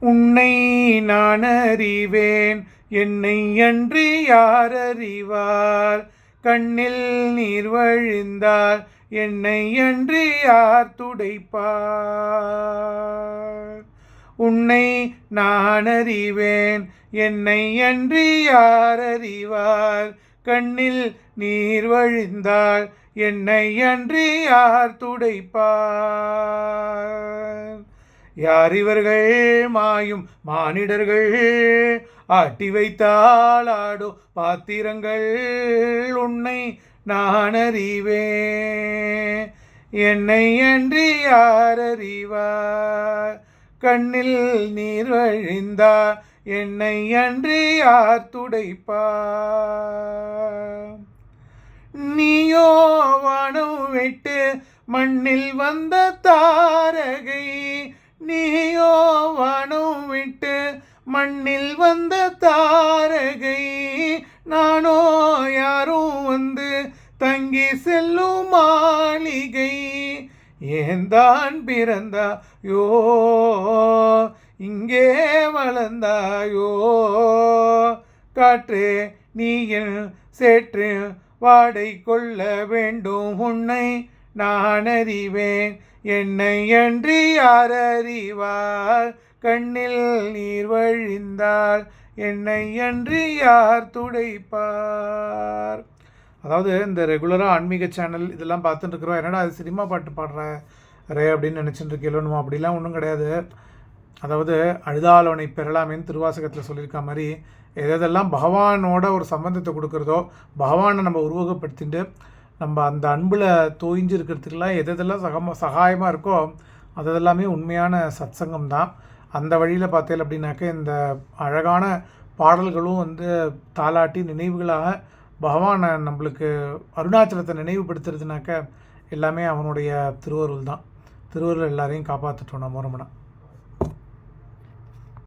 உன்னை நான் அறிவேன் என்னை அன்று யார் அறிவார்? கண்ணில் நீர் வழிந்தால் என்னை அன்று யார் துடைப்பார்? உன்னை நான் அறிவேன் என்னை அன்று யார் அறிவார்? கண்ணில் நீர் வழிந்தால் என்னை அன்று யார் துடைப்பார்? யார் இவர்கள் மாயும் மானிடர்கள்? ஆட்டி வைத்தால் ஆடோ பாத்திரங்கள். உன்னை நான் அறிவேன் என்னை அன்றி யார் அறிவார் கண்ணில் நீர் வழிந்தா என்னை அன்றி யார் துடைப்பார்? நீயோ வானம் விட்டு மண்ணில் வந்த தாரகை நீயோ வனம் விட்டு மண்ணில் வந்த தாரகை நானோ யாரும் வந்து தங்கி செல்லும் மாளிகை. ஏந்தான் பிறந்தாயோ? இங்கே வளர்ந்தாயோ? காற்றே நீயில் சேற்று வாடை கொள்ள வேண்டும் உன்னை நான் அறிவேன் என்னை அன்றி யார் அறிவார் கண்ணில் நீர் வழிந்தால் என்னை அன்றி யார் துடைப்பார்? அதாவது இந்த ரெகுலராக ஆன்மீக சேனல் இதெல்லாம் பார்த்துட்டு இருக்கிறோம் என்னடா அது சினிமா பாட்டு பாடுற ரே அப்படின்னு நினச்சிட்டு இருக்கீங்களோ அப்படிலாம் ஒன்றும் கிடையாது. அதாவது அழுதாளவனை பெறலாமேன்னு திருவாசகத்தில் சொல்லியிருக்க மாதிரி எதெல்லாம் பகவானோட ஒரு சம்பந்தத்தை கொடுக்குறதோ பகவானை நம்ம உருவகப்படுத்திட்டு நம்ம அந்த அன்பில் தோய்ஞ்சு இருக்கிறதுக்கெல்லாம் எதெல்லாம் சகம சகாயமாக இருக்கோ அதெல்லாமே உண்மையான சத்சங்கம் தான். அந்த வழியில் பார்த்தேன் அப்படின்னாக்க இந்த அழகான பாடல்களும் வந்து தாலாட்டி நினைவுகளாக பகவானை நம்மளுக்கு அருணாச்சலத்தை நினைவுபடுத்துறதுனாக்க எல்லாமே அவனுடைய திருவருள் தான். திருவருள் எல்லாரையும் காப்பாற்றிட்டோம் நம்ம ரமணா